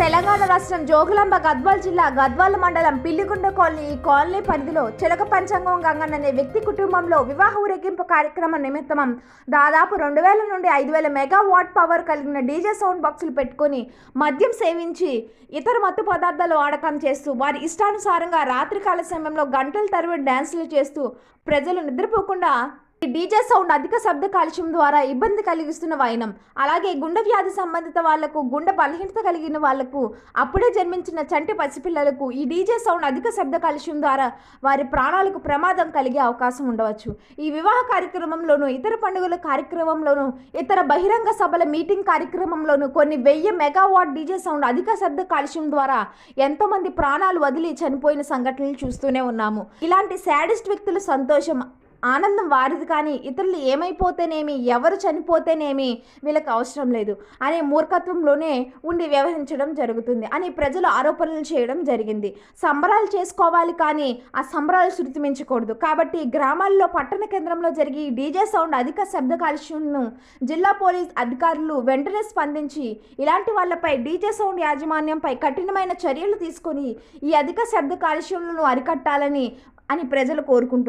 తెలంగాణ రాష్ట్రం జోగులాంబ గద్వాల్ జిల్లా గద్వాల మండలం పిల్లిగుండ కాలనీ ఈ కాలనీ పరిధిలో చిలక పంచాంగం గంగన్ అనే వ్యక్తి కుటుంబంలో వివాహ ఊరేగింపు కార్యక్రమం నిమిత్తం దాదాపు రెండు వేల నుండి ఐదు వేల మెగా వాట్ పవర్ కలిగిన డీజే సౌండ్ బాక్సులు పెట్టుకొని మద్యం సేవించి ఇతర మత్తు పదార్థాలు వాడకం చేస్తూ వారి ఇష్టానుసారంగా రాత్రికాల సమయంలో గంటల తరబడి డ్యాన్సులు చేస్తూ ప్రజలు నిద్రపోకుండా ఈ డీజే సౌండ్ అధిక శబ్ద కాలుష్యం ద్వారా ఇబ్బంది కలిగిస్తున్న వైనం. అలాగే గుండె వ్యాధి సంబంధిత వాళ్ళకు గుండె బలహీనత కలిగిన వాళ్ళకు అప్పుడే జన్మించిన చంటి పసిపిల్లలకు ఈ డీజే సౌండ్ అధిక శబ్ద కాలుష్యం ద్వారా వారి ప్రాణాలకు ప్రమాదం కలిగే అవకాశం ఉండవచ్చు. ఈ వివాహ కార్యక్రమంలోనూ ఇతర పండుగల కార్యక్రమంలోనూ ఇతర బహిరంగ సభల మీటింగ్ కార్యక్రమంలోనూ కొన్ని వెయ్యి మెగావాట్ డీజే సౌండ్ అధిక శబ్ద కాలుష్యం ద్వారా ఎంతోమంది ప్రాణాలు వదిలి చనిపోయిన సంఘటనలు చూస్తూనే ఉన్నాము. ఇలాంటి శాడిస్ట్ వ్యక్తుల సంతోషం ఆనందం వారిది కానీ ఇతరులు ఏమైపోతేనేమి ఎవరు చనిపోతేనేమి వీళ్ళకి అవసరం లేదు అనే మూర్ఖత్వంలోనే ఉండి వ్యవహరించడం జరుగుతుంది అని ప్రజలు ఆరోపణలు చేయడం జరిగింది. సంబరాలు చేసుకోవాలి కానీ ఆ సంబరాలు శృతిమించకూడదు. కాబట్టి గ్రామాల్లో పట్టణ కేంద్రంలో జరిగి డీజే సౌండ్ అధిక శబ్ద కాలుష్యంను జిల్లా పోలీస్ అధికారులు వెంటనే స్పందించి ఇలాంటి వాళ్ళపై డీజే సౌండ్ యాజమాన్యంపై కఠినమైన చర్యలు తీసుకొని ఈ అధిక శబ్ద కాలుష్యంలను అరికట్టాలని అని ప్రజలు కోరుకుంటున్నారు.